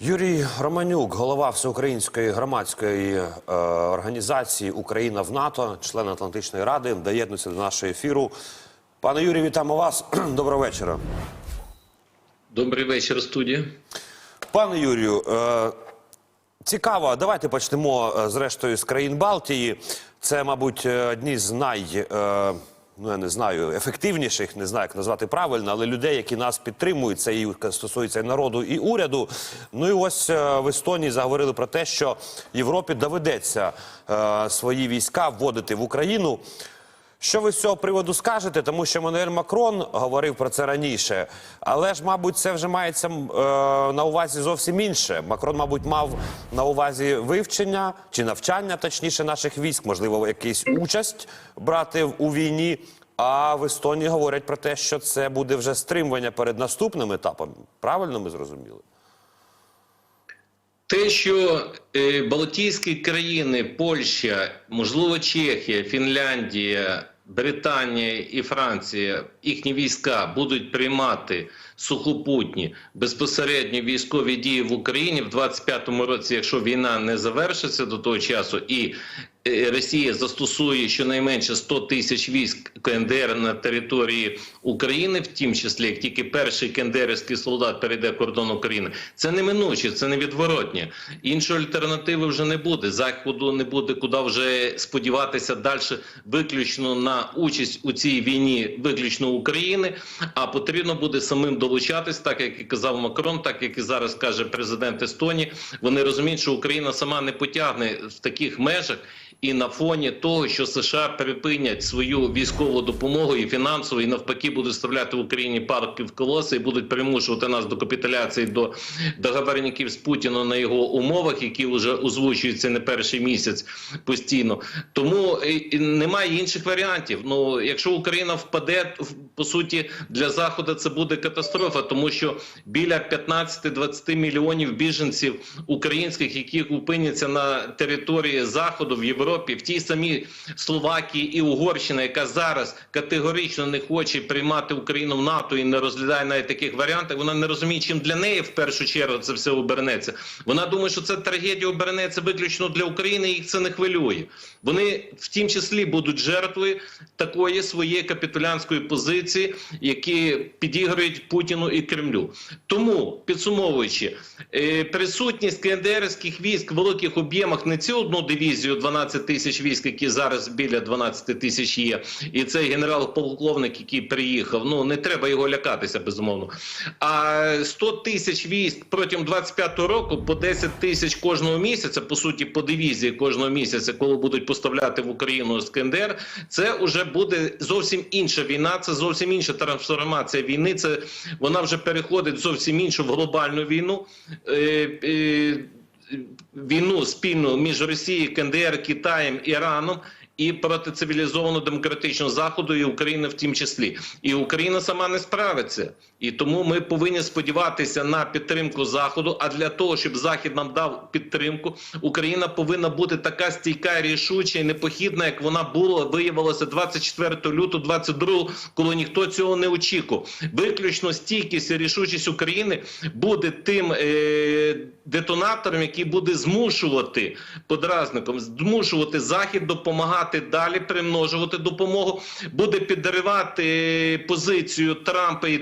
Юрій Романюк, голова всеукраїнської громадської е, організації Україна в НАТО, член Атлантичної ради, доєднується до нашого ефіру. Пане Юрію, вітаємо вас. Доброго вечора. Добрий вечір, студія. Пане Юрію, е, цікаво. Давайте почнемо е, зрештою з країн Балтії. Це, мабуть, е, одні з най. Е, Ну, я не знаю, ефективніших, не знаю, як назвати правильно, але людей, які нас підтримують, це і стосується і народу, і уряду. Ну і ось е, в Естонії заговорили про те, що Європі доведеться е, свої війська вводити в Україну. Що ви з цього приводу скажете? Тому що Мануель Макрон говорив про це раніше, але ж, мабуть, це вже мається е, на увазі зовсім інше. Макрон, мабуть, мав на увазі вивчення чи навчання, точніше, наших військ, можливо, якийсь участь брати у війні. А в Естонії говорять про те, що це буде вже стримування перед наступним етапом. Правильно ми зрозуміли? Те, що е, Балтійські країни, Польща, можливо, Чехія, Фінляндія, Британія і Франція, їхні війська будуть приймати сухопутні безпосередньо військові дії в Україні в 25-му році, якщо війна не завершиться до того часу, і е, Росія застосує щонайменше 100 тисяч військ КНДР на території України, в тім числі як тільки перший кендерівський солдат перейде кордон України, це неминуче, це невідворотнє. Іншої альтернативи вже не буде. Заходу не буде куди вже сподіватися далі виключно на участь у цій війні, виключно України. А потрібно буде самим долучатись, так як і казав Макрон, так як і зараз каже президент Естонії. Вони розуміють, що Україна сама не потягне в таких межах. І на фоні того, що США припинять свою військову допомогу і фінансову, і навпаки будуть ставляти в Україні парки в колоси і будуть примушувати нас до капітуляції до договорників з Путіном на його умовах, які вже озвучуються не перший місяць постійно. Тому е, і немає інших варіантів. Ну якщо Україна впаде, в- по суті для заходу це буде катастрофа, тому що біля 15-20 мільйонів біженців українських, які опиняться на території заходу в Європі, в тій самій Словакії і Угорщина, яка зараз категорично не хоче приймати Україну в НАТО і не розглядає навіть таких варіантів. Вона не розуміє, чим для неї в першу чергу це все обернеться. Вона думає, що це трагедія обернеться виключно для України. Їх це не хвилює. Вони в тім числі будуть жертвою такої своєї капітулянської позиції, які підіграють Путіну і Кремлю. Тому підсумовуючи, е, присутність КНДРських військ в великих об'ємах не цю одну дивізію, 12 тисяч військ, які зараз біля 12 тисяч є, і цей генерал-полковник, який приїхав. Ну не треба його лякатися, безумовно. А 100 тисяч військ протягом 25-го року по 10 тисяч кожного місяця, по суті, по дивізії кожного місяця, коли будуть поставляти в Україну з це вже буде зовсім інша війна. Це зовсім інша трансформація війни. Це вона вже переходить зовсім іншу в глобальну війну. Е, е, війну спільну між Росією, КНДР, Китаєм, Іраном. І проти цивілізованого демократичного заходу, і України в тім числі, і Україна сама не справиться, і тому ми повинні сподіватися на підтримку заходу. А для того, щоб захід нам дав підтримку, Україна повинна бути така стійка, рішуча і непохідна, як вона була, виявилося 24 лютого 22 коли ніхто цього не очікував. Виключно стійкість і рішучість України буде тим е- детонатором, який буде змушувати подразником, змушувати захід допомагати далі, примножувати допомогу, буде підривати позицію Трампа і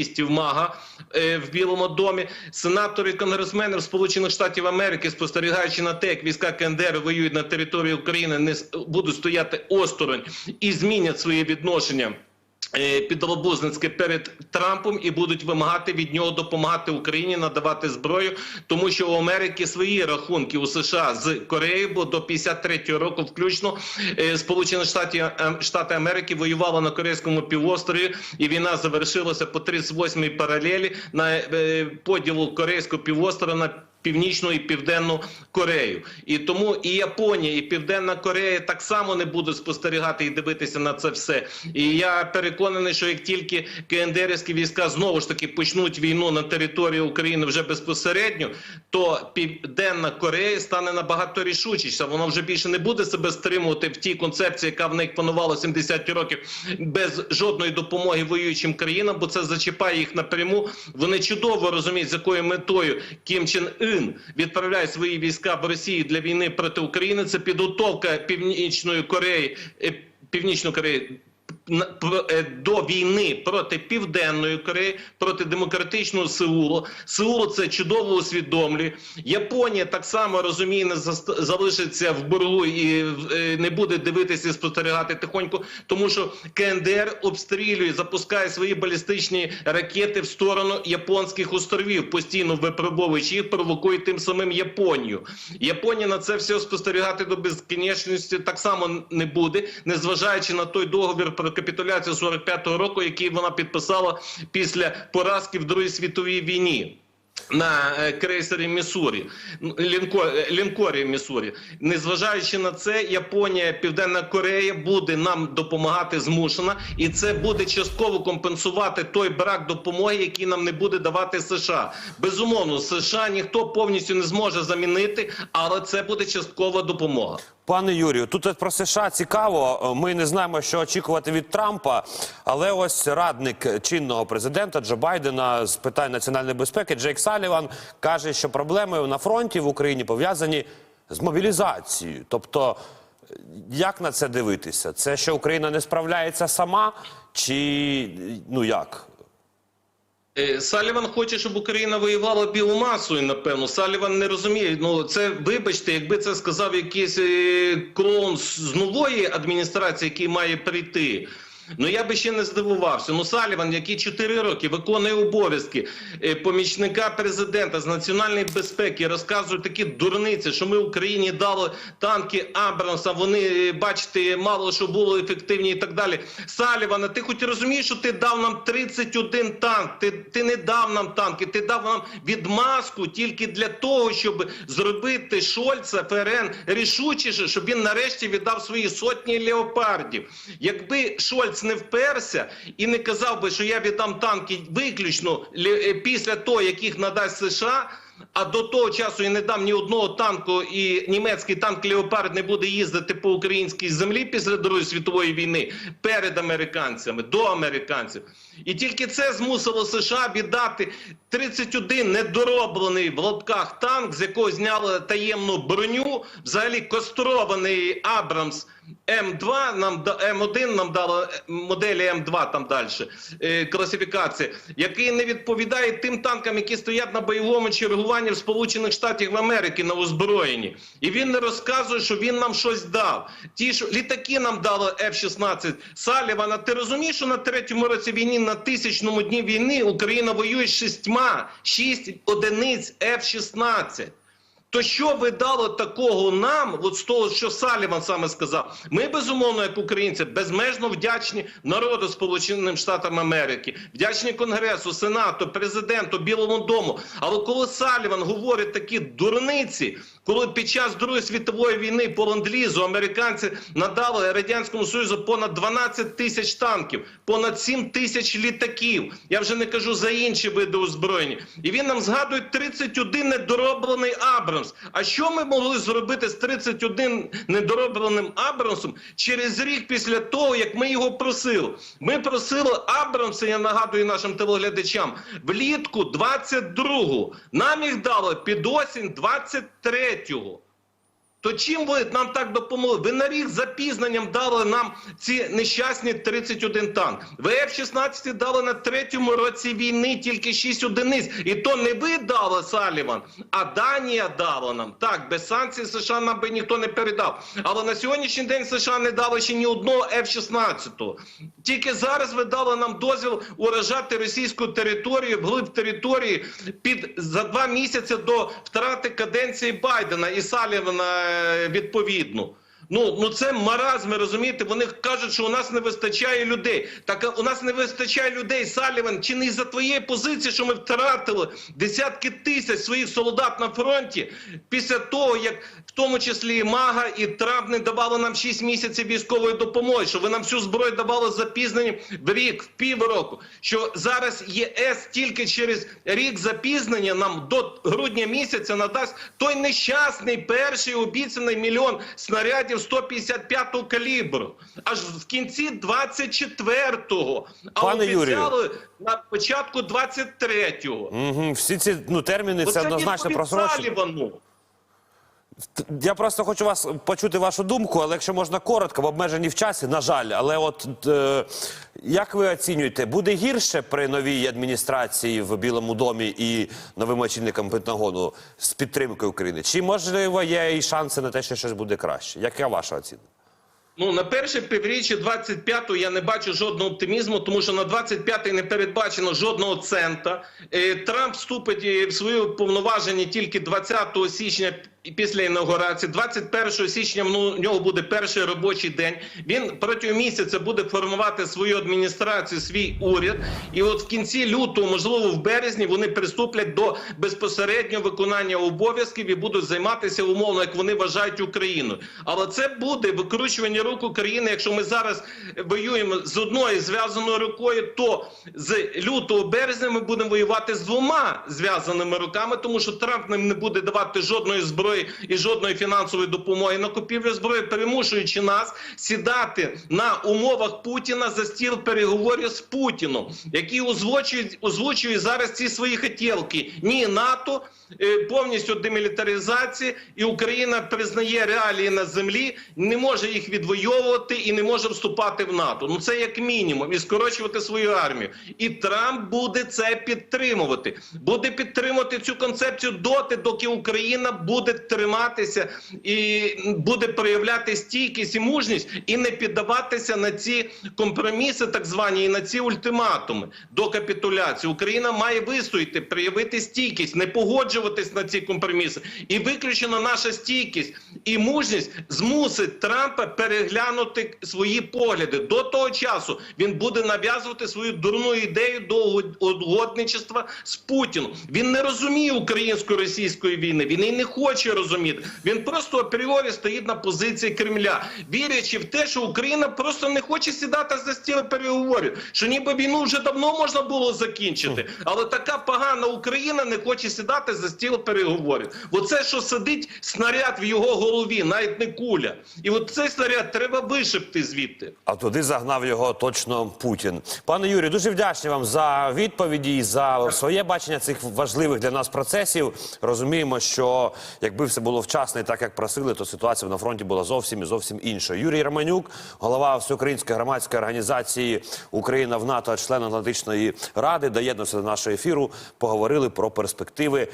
трампістів Мага е, в Білому домі. Сенатори і конгресмени в Сполучених Штатів Америки, спостерігаючи на те, як війська КНДР воюють на території України, не будуть стояти осторонь і змінять своє відношення. Е, Підлобузницьке перед Трампом і будуть вимагати від нього допомагати Україні надавати зброю, тому що у Америки свої рахунки у США з Кореєю, бо до 53-го року, включно е, Сполучені Штати, е, Штати Америки воювали на Корейському півострові, і війна завершилася по 38-й паралелі на поділу Корейського півострова на Північну і Південну Корею, і тому і Японія, і Південна Корея так само не будуть спостерігати і дивитися на це все. І я переконаний, що як тільки КНДРівські війська знову ж таки почнуть війну на території України вже безпосередньо, то Південна Корея стане набагато рішучіше. Вона вже більше не буде себе стримувати в тій концепції, яка в них панувала 70 років без жодної допомоги воюючим країнам, бо це зачіпає їх напряму. Вони чудово розуміють, з якою метою Кім Чен Ін відправляє свої війська в Росії для війни проти України. Це підготовка Північної Кореї, е, Північної Кореї до війни проти Південної Кореї, проти демократичного Сеулу. Сеулу це чудово усвідомлює. Японія так само розуміє, не залишиться в боргу і е, не буде дивитися і спостерігати тихонько, тому що КНДР обстрілює, запускає свої балістичні ракети в сторону японських островів, постійно випробовуючи їх, провокує тим самим Японію. Японія на це все спостерігати до безкінечності так само не буде, незважаючи на той договір про капітуляцію 45-го року, який вона підписала після поразки в Другій світовій війні. На е, крейсері Міссурі, е, лінкорі Міссурі. Незважаючи на це, Японія, Південна Корея буде нам допомагати змушена, і це буде частково компенсувати той брак допомоги, який нам не буде давати США. Безумовно, США ніхто повністю не зможе замінити, але це буде часткова допомога. Пане Юрію, тут про США цікаво. Ми не знаємо, що очікувати від Трампа, але ось радник чинного президента Джо Байдена з питань національної безпеки Джейк Саліван каже, що проблеми на фронті в Україні пов'язані з мобілізацією. Тобто, як на це дивитися? Це що Україна не справляється сама, чи ну як? Е, Саліван хоче, щоб Україна воювала біомасою, напевно. Саліван не розуміє. Ну це вибачте, якби це сказав якийсь е, клоун з з нової адміністрації, який має прийти. Ну я би ще не здивувався. Ну Саліван, який 4 роки виконує обов'язки е, помічника президента з національної безпеки, розказує такі дурниці, що ми Україні дали танки Абрамса. Вони е, бачите, мало що було ефективні і так далі. Салівана, ти хоч розумієш, що ти дав нам 31 танк. Ти, ти не дав нам танки, ти дав нам відмазку тільки для того, щоб зробити Шольца ФРН рішучіше, щоб він нарешті віддав свої сотні леопардів. Якби Шольц не вперся і не казав би, що я віддам танки виключно е, після того, як їх надасть США. А до того часу я не дам ні одного танку, і німецький танк Леопард не буде їздити по українській землі після Другої світової війни перед американцями, до американців. І тільки це змусило США віддати 31 недороблений в лапках танк, з якого зняли таємну броню, взагалі кострований Абрамс М2, нам да- М1 нам дало е, моделі М2 там далі, е, класифікація, який не відповідає тим танкам, які стоять на бойовому чергуванні в Сполучених Штатах Америки на озброєнні. І він не розказує, що він нам щось дав. Ті, що літаки нам дали F-16. Салівана, ти розумієш, що на третьому році війни, на тисячному дні війни Україна воює з шістьма, шість одиниць F-16. То що ви дало такого нам, от з того, що Саліван саме сказав? Ми безумовно, як українці, безмежно вдячні народу Сполученим Штатам Америки, вдячні Конгресу, Сенату, президенту, Білому дому. Але коли Саліван говорить такі дурниці, коли під час Другої світової війни по ленд-лізу американці надали радянському союзу понад 12 тисяч танків, понад 7 тисяч літаків. Я вже не кажу за інші види озброєння. І він нам згадує 31 недороблений Абрамс. А що ми могли зробити з 31 недоробленим Абрамсом через рік після того, як ми його просили? Ми просили Абрамса, я нагадую нашим телеглядачам, влітку 22-го. Нам їх дали під осінь 23-го. То чим ви нам так допомогли? Ви на рік запізненням дали нам ці нещасні 31 танк. Ви F-16 дали на третьому році війни тільки 6 одиниць. І то не ви дали, Саліван, а Данія дала нам. Так, без санкцій США нам би ніхто не передав. Але на сьогоднішній день США не дали ще ні одного F-16. Тільки зараз ви дали нам дозвіл уражати російську територію, вглиб території під за два місяці до втрати каденції Байдена і Салівана е, відповідно. Ну, ну це маразми, розумієте? Вони кажуть, що у нас не вистачає людей. Так у нас не вистачає людей, Саліван, чи не із-за твоєї позиції, що ми втратили десятки тисяч своїх солдат на фронті після того, як в тому числі і Мага, і Трамп не давали нам 6 місяців військової допомоги, що ви нам всю зброю давали з запізненням в рік, в півроку. Що зараз ЄС тільки через рік запізнення нам до грудня місяця надасть той нещасний перший обіцяний мільйон снарядів 155-го калібру. Аж в кінці 24-го. А Пане Юрію. обіцяли на початку 23-го. Угу, всі ці ну, терміни це однозначно просрочено. Я просто хочу вас почути вашу думку, але якщо можна коротко, в обмеженні в часі, на жаль. Але от е, як ви оцінюєте, буде гірше при новій адміністрації в Білому домі і новим очільником Пентагону з підтримкою України? Чи можливо є і шанси на те, що щось буде краще? Яка ваша оцінка? Ну, на перше півріччя 25-го я не бачу жодного оптимізму, тому що на 25-й не передбачено жодного цента. Е, Трамп вступить е, в свої повноваження тільки 20 січня після інаугурації. 21 січня ну, у нього буде перший робочий день. Він протягом місяця буде формувати свою адміністрацію, свій уряд. І от в кінці лютого, можливо, в березні, вони приступлять до безпосереднього виконання обов'язків і будуть займатися умовно, як вони вважають Україну. Але це буде викручування рук України. Якщо ми зараз воюємо з одною зв'язаною рукою, то з лютого березня ми будемо воювати з двома зв'язаними руками, тому що Трамп нам не буде давати жодної зброї і жодної фінансової допомоги на купівлю зброї, перемушуючи нас сідати на умовах Путіна за стіл переговорів з Путіном, який озвучує, озвучує зараз ці свої хотілки. Ні, НАТО е, повністю демілітаризація, і Україна признає реалії на землі, не може їх відвоювати і не може вступати в НАТО. Ну це як мінімум, і скорочувати свою армію. І Трамп буде це підтримувати. Буде підтримувати цю концепцію доти, доки Україна буде триматися і буде проявляти стійкість і мужність, і не піддаватися на ці компроміси, так звані, і на ці ультиматуми до капітуляції. Україна має вистояти, проявити стійкість, не погоджуватись на ці компроміси. І виключена наша стійкість і мужність змусить Трампа переглянути свої погляди. До того часу він буде нав'язувати свою дурну ідею до угодничества з Путіном. Він не розуміє українсько-російської війни. Він і не хоче розуміти. Він просто апріорі стоїть на позиції Кремля, вірячи в те, що Україна просто не хоче сідати за стіл переговорів. Що ніби війну вже давно можна було закінчити, але така погана Україна не хоче сідати за стіл переговорів. Оце що сидить снаряд в його голові, навіть не куля. І от цей снаряд треба вишипти звідти. А туди загнав його точно Путін. Пане Юрію, дуже вдячні вам за відповіді і за своє бачення цих важливих для нас процесів. Розуміємо, що якби все було вчасно і так, як просили, то ситуація на фронті була зовсім і зовсім іншою. Юрій Романюк, голова всеукраїнської громадської організації Україна в НАТО, член Атлантичної ради, доєднався до нашого ефіру. Поговорили про перспективи.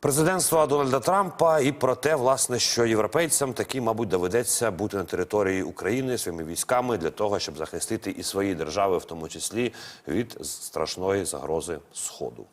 Президентства Дональда Трампа і про те, власне, що європейцям таки, мабуть, доведеться бути на території України своїми військами для того, щоб захистити і свої держави, в тому числі від страшної загрози Сходу.